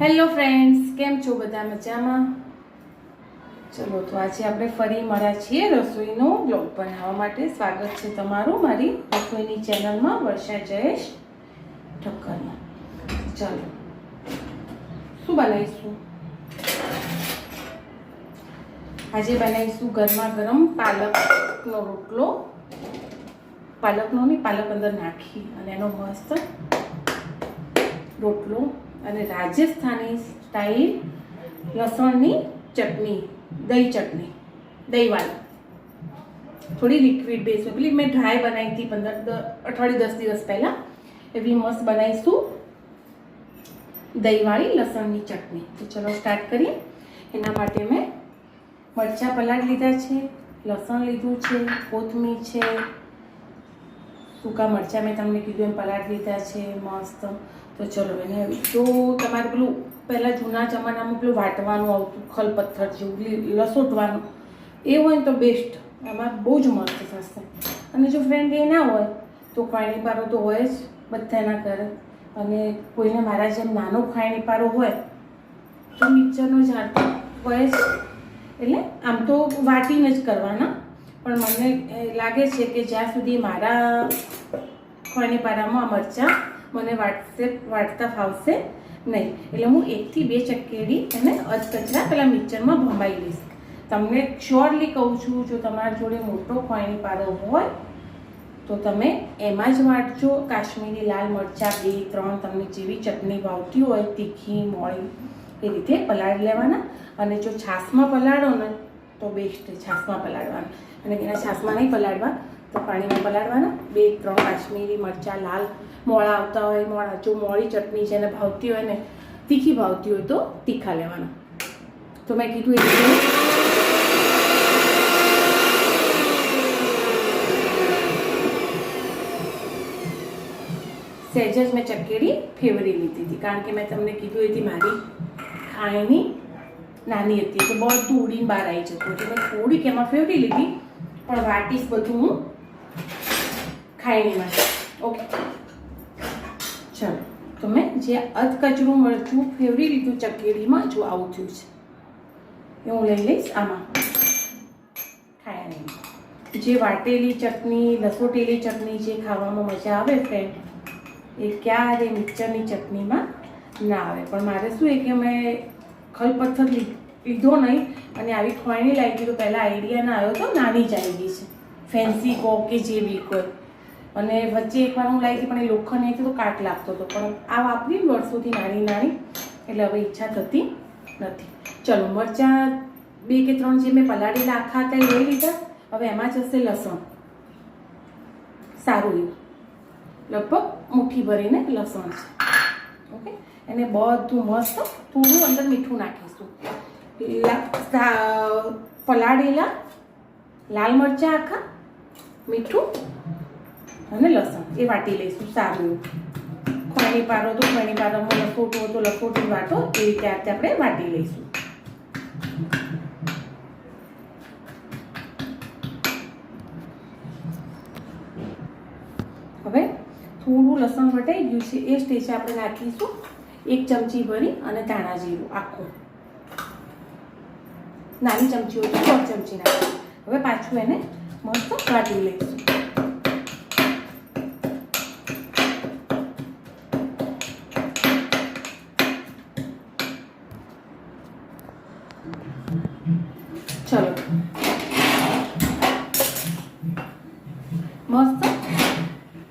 Hello friends, કેમ છો બધા મજામાં? ચલો, તો આજે આપણે ફરી મળ્યા છીએ રસોઈનો બ્લોગ બનાવવા માટે. સ્વાગત છે તમારું મારી રસોઈની ચેનલમાં, વર્ષા જયેશ ઠક્કરમાં. ચાલો, શું બનાવીશું? આજે બનાવીશું ગરમા ગરમ પાલકનો રોટલો. પાલકનો નહીં, પાલક અંદર નાખી અને એનો મસ્ત રોટલો અને રાજસ્થાની સ્ટાઇલ લસણની ચટણી, દહીં ચટણી, દહીંવાળી. થોડી લિક્વિડ બેઝ પેલી મેં ડ્રાય બનાવી હતી પંદર અઠવાડિયે દસ દિવસ પહેલાં. એવી મસ્ત બનાવીશું દહીંવાળી લસણની ચટણી. તો ચલો સ્ટાર્ટ કરીએ. એના માટે મેં મરચાં પલાળ લીધા છે, લસણ લીધું છે, કોથમીર છે સૂકા મરચાં મેં તમને કીધું એમ પલાળી લીધા છે, મસ્ત. તો ચલો એને તો તમારે પેલું પહેલાં જૂના જમાનામાં પેલું વાટવાનું આવતું, ખલપથ્થર જેવું લસોટવાનું, એ હોય ને તો બેસ્ટ એમાં બહુ જ મસ્ત થશે. અને જો ફ્રેન્ડ એ ના હોય, તો ખાયણી પારો તો હોય જ બધાના ઘરે. અને કોઈને મારા જેમ નાનો ખાયણી પારો હોય, તો મિક્સરનો તો હોય જ. એટલે આમ તો વાટીને જ કરવાના. પણ મને લાગે છે કે જ્યાં સુધી મારા ખોળની પારામાં મરચાં મને વાટશે, વાટતા ફાવશે નહીં. એટલે હું એકથી બે ચકેડી અને અધકચરા પેલા મિક્સરમાં ભમાઈ લઈશ. તમને શ્યોરલી કહું છું, જો તમારા જોડે મોટો ખોળની હોય, તો તમે એમાં જ વાંચજો કાશ્મીરી લાલ મરચાં બે, ત્રણ, તમને જેવી ચટણી ભાવતી હોય, તીખી, મોળી, એ રીતે પલાળી લેવાના. અને જો છાશમાં પલાળો ને તો બેસ્ટ છાશમાં પલાળવાનું. અને એના છાશમાં નહીં પલાળવા તો પાણીમાં પલાળવાના. બે, ત્રણ કાશ્મીરી મરચાં, લાલ મોળા આવતા હોય, મોળા જો મોળી ચટણી જેને ભાવતી હોય ને, તીખી ભાવતી હોય તો તીખા લેવાના. તો મેં કીધું એ સહેજ જ મેં ચકેડી, ફેવરી લીધી હતી. કારણ કે મેં તમને કીધું હતી મારી ખાયણી નાની હતી, તો બધું ઉડીને બહાર આવી જતું એટલે મેં થોડીક એમાં ફેવરી લીધી, પણ વાટીશ બધું હું ખાયણીમાં ઓકે ચલો, તો મેં જે અધકચરું મરચું ફેવરી લીધું ચકેડીમાં જો આવું થયું છે. એ હું લઈ લઈશ આમાં. ખાયણીમાં જે વાટેલી ચટણી, લસોટેલી ચટણી જે ખાવામાં મજા આવે ફ્રેન્ડ એ ક્યારે મિક્સરની ચટણીમાં ના આવે. પણ મારે શું એ કે મેં ખલપથ્થર લીધો નહીં અને આવી ખોયણી લાગી તો પહેલાં આઈડિયા ના આવ્યો તો નાની જ આવી છે. ફેન્સી કહો કે જેવી કોઈ. અને વચ્ચે એકવાર હું લાવી પણ એ લોખંડ નહીં તો કાટ લાગતો હતો. પણ આ વાપરી વર્ષોથી નાની નાની. એટલે હવે ઈચ્છા થતી નથી. ચલો, મરચાં બે કે ત્રણ જે મેં પલાળેલા આખા હતા એ લઈ લીધા. હવે એમાં જશે લસણ. સારું એવું. લગભગ મુઠ્ઠી ભરીને લસણ છે. ઓકે એને બધું મસ્ત થોડું અંદર મીઠું નાખીશું. પેલા પલાળેલા લાલ મરચાં આખા, મીઠું અને લસણ એ વાટી લઈશું સારું. ખોણી પારો તો ખોણી પારામાં લખોટો તો લખોટી વાટો એ રીતે આપણે વાટી લઈશું. થોડું લસણ વટાઈ ગયું છે. એ સ્ટેજે આપણે નાખીશું. એક ચમચી ભરી અને ધાણા જીરું આખું. નાની ચમચી હોય તો દોઢ ચમચી નાખી હવે પાછું એને મસ્ત કાઢી લઈશું.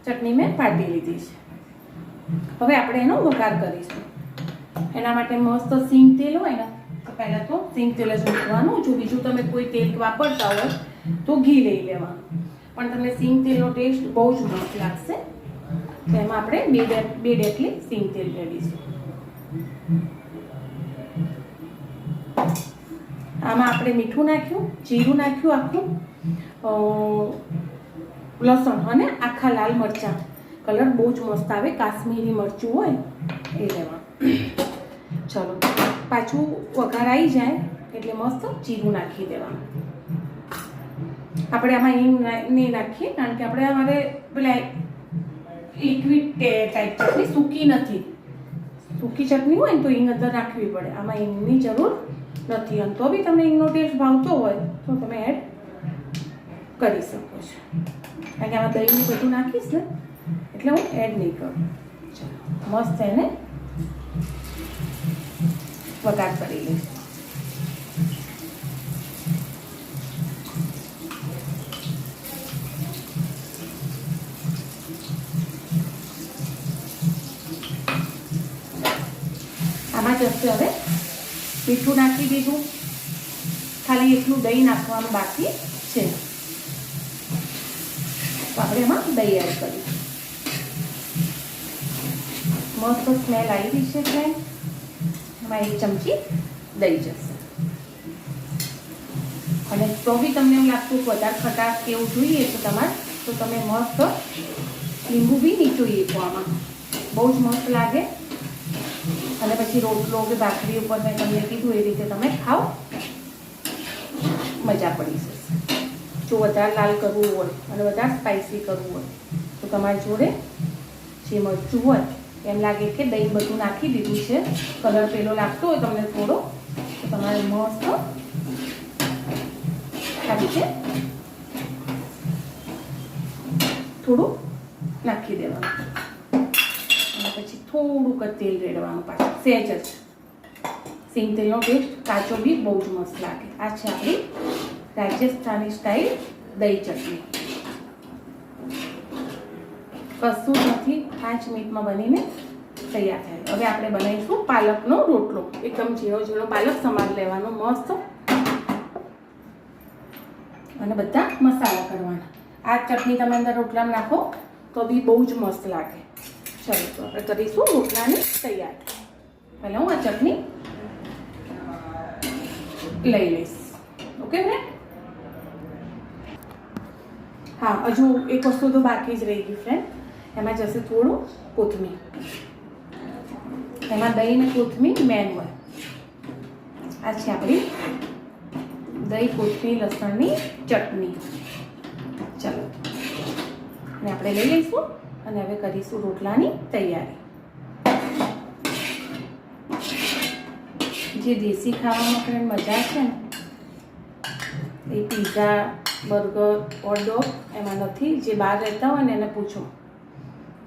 ચટણી મેં પાટી લીધી છે. હવે આપણે એનો વઘાર કરીશું. એના માટે મસ્ત સિંગ તેલ હોય ને, તો પહેલાં તો સિંગ તેલ જ મૂકવાનું. જો બીજું તમે કોઈ તેલ વાપરતા હોય, તો ઘી લઈ લેવાનું. પણ તમને સિંગ તેલનો ટેસ્ટ બહુ જ મસ્ત લાગશે. તો એમાં આપણે બે બે ડેટલી સિંગ તેલ રેડીશું. આમાં આપણે મીઠું નાખ્યું, જીરું નાખ્યું આખું. લસણ અને આખા લાલ મરચાં. કલર બહુ જ મસ્ત આવે, કાશ્મીરી મરચું હોય એ લેવા. ચલો, પાછું વઘાર આવી જાય એટલે મસ્ત જીરું નાખી દેવાનું. આપણે આમાં હિંગ નહીં નાખીએ, કારણ કે આપણે અમારે પેલા લિક્વિડ ટાઈપ ચટણી સૂકી નથી. સૂકી ચટણી હોય ને તો હિંગ અંદર નાખવી પડે. આમાં હિંગની જરૂર નથી. અને તો બી તમને હિંગનો ટેસ્ટ ભાવતો હોય, તો તમે એડ કરી શકો છો. કારણ કે આમાં દહીં બધું નાખીશ ને, એટલે હું એડ નહીં કરું. ચાલો, મસ્ત એને વઘાર કરી લઈશ. આમાં જશે હવે. મીઠું નાખી દીધું. ખાલી એટલું દહીં નાખવાનું બાકી છે. તો આપણે એમાં દહીં એડ કરીશું મસ્ત સ્મેલ આવી છે ફ્રેન્ડ એમાં એક ચમચી દહીં જશે. અને તો બી તમને એમ લાગતું વધારે ખટાશ કે એવું જોઈએ તો તમારે, તો તમે મસ્ત લીંબુ બી નીચોઈએ એકો આમાં. બહુ જ મસ્ત લાગે. અને પછી રોટલો કે ભાખરી ઉપર મેં તમને કીધું એ રીતે તમે ખાઓ. મજા પડી જો વધારે લાલ કરવું હોય અને વધારે સ્પાઇસી કરવું હોય, તો તમારી જોડે જે મરચું હોય, એમ લાગે કે દહીં બધું નાખી દીધું છે, કલર પેલો લાગતો હોય તમને થોડો, તો તમારે મસ્ત આવી રીતે થોડું નાખી દેવાનું. અને પછી થોડુંક જ તેલ રેડવાનું પાછું સહેજ જ. સિંગ તેલનો ટેસ્ટ કાચો બી બહુ જ મસ્ત લાગે. આ છે આપણી રાજસ્થાની સ્ટાઇલ દહીં ચટણી. કશું નથી, પાંચ મિનિટમાં બનીને તૈયાર થાય. હવે આપણે બનાવીશું પાલકનો રોટલો. એકદમ ઝીણો ઝીણો પાલક સમાર લેવાનો, મસ્ત. અને બધા મસાલા કરવાના. આ ચટણી તમે અંદર રોટલામાં નાખો, તો બી બહુ જ મસ્ત લાગે. ચલો, તો આપણે કરીશું રોટલાની તૈયાર. પહેલાં હું આ ચટણી લઈ લઈશ. ઓકે ફ્રેન્ડ હા, હજુ એક વસ્તુ તો બાકી જ રહી ગઈ ફ્રેન્ડ એમાં જશે થોડું કોથમીર. એમાં દહીં ને કોથમીર મેન હોય આ છે આપણી દહીં, કોથમીર, લસણની ચટણી. ચલો. ને આપણે લઈ લઈશું અને હવે કરીશું રોટલાની તૈયારી. જે દેશી ખાવામાં ફ્રેન્ડ મજા છે ને, એ પીઝા બર્ગર ઓડો એમાં નથી. જે બહાર રહેતા હોય ને એને પૂછો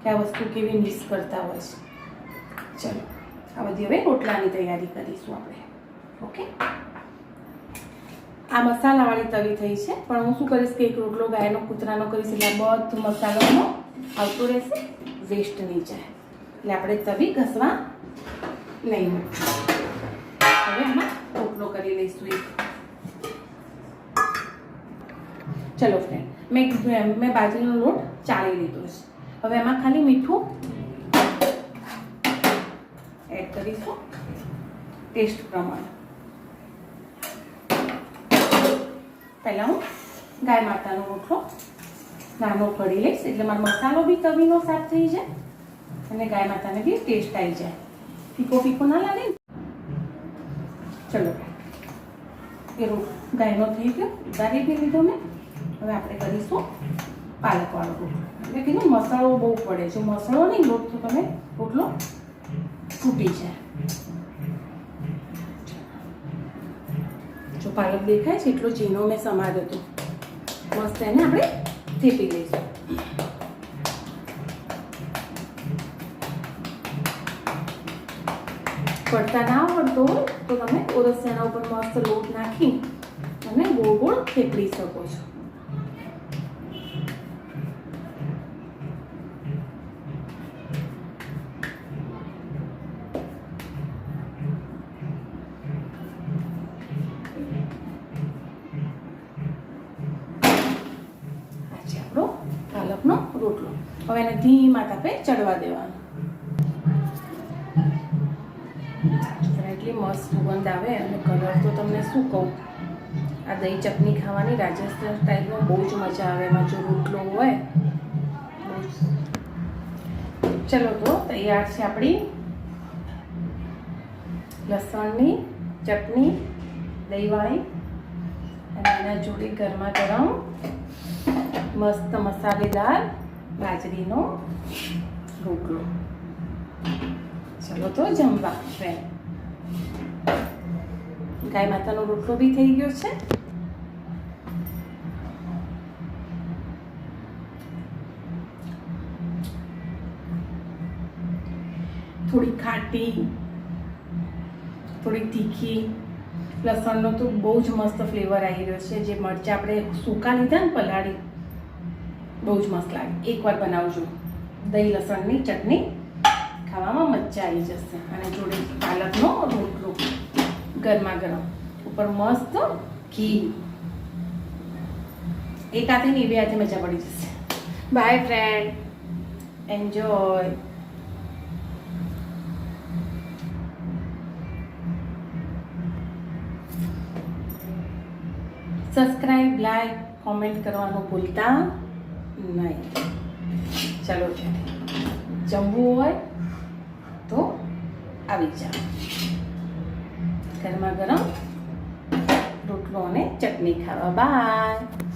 કે આ વસ્તુ કેવી મિસ કરતા હોય છે. ચલો, આ બધી હવે રોટલાની તૈયારી કરીશું આપણે. ઓકે આ મસાલાવાળી તવી થઈ છે, પણ હું શું કરીશ કે એક રોટલો ગાયનો, કૂતરાનો કરીશ એટલે બધું મસાલાનો આવતો રહેશે વેસ્ટ નહીં જાય. એટલે આપણે તવી ઘસવા નહીં મૂકીએ હવે આમાં રોટલો કરી લઈશું એક ચલો ફ્રેન્ડ મેં મેં બાજરીનો લોટ ચાળી લીધો છે. હવે એમાં ખાલી મીઠું એડ કરીશું. ટેસ્ટ પ્રમાણે. પહેલાં હું ગાય માતાનો રોટલો નાનો કરી લઈશ, એટલે મારો મસાલો બી તવીનો સાફ થઈ જાય અને ગાય માતાને બી ટેસ્ટ આવી જાય. ફીકો ફીકો ના લાગે ચલો. એ રોટ ગાયનો થઈ ગયો, ઉતારી બી લીધો મેં. હવે આપણે કરીશું પાલકવાળો રોટલો એટલે કીધું મસાલો બહુ પડે છે. મસાલો નહીં લોટ તો તમે રોટલો ફૂટી જાય. જો પાલક દેખાય છે, એટલો ઝીણો મેં સમાર્યો હતો. મસ્ત એને આપણે થેપી લઈશું. પડતા ના આવડતો તો તમે ઓરસિયાના ઉપર મસ્ત લોટ નાખી અને ગોળ ગોળ થેપડી શકો છો. હવે એને ધીમા તાપે ચડવા દેવાનું. એટલી મસ્ત સુગંધ આવે અને કલર તો તમને શું કહું? આ દહીં ચટણી ખાવાની રાજસ્થાન સ્ટાઇલમાં બહુ જ મજા આવે. એમાં જો રોટલો હોય ચલો તો તૈયાર છે આપણી લસણની ચટણી, દહીંવાળી. અને એના જોડે ગરમા ગરમ મસ્ત મસાલેદાર બાજરીનો રોટલો ચલો તો જમવા ફ્રેન્ડ ગાય માતાનો રોટલો બી થઈ ગયો છે. થોડી ખાટી થોડી તીખી, લસણનો તો બહુ જ મસ્ત ફ્લેવર આવી રહ્યો છે. જે મરચાં આપણે સૂકા લીધા ને પલાળી બહુ જ મસ્ત લાગે. એકવાર બનાવજો. દહીં, લસણની ચટણી ખાવામાં મજા આવી જશે. અને જોડે પાલકનો રોટલો ગરમા ગરમ. ઉપર મસ્ત ઘી. એક હાથે ને બે હાથે મજા પડી જશે. Bye friend enjoy subscribe like comment કરવાનું ભૂલતા નહીં. ચાલો જમવું હોય તો આવી જાઓ. ગરમા ગરમ રોટલો અને ચટણી ખાવા. બાય.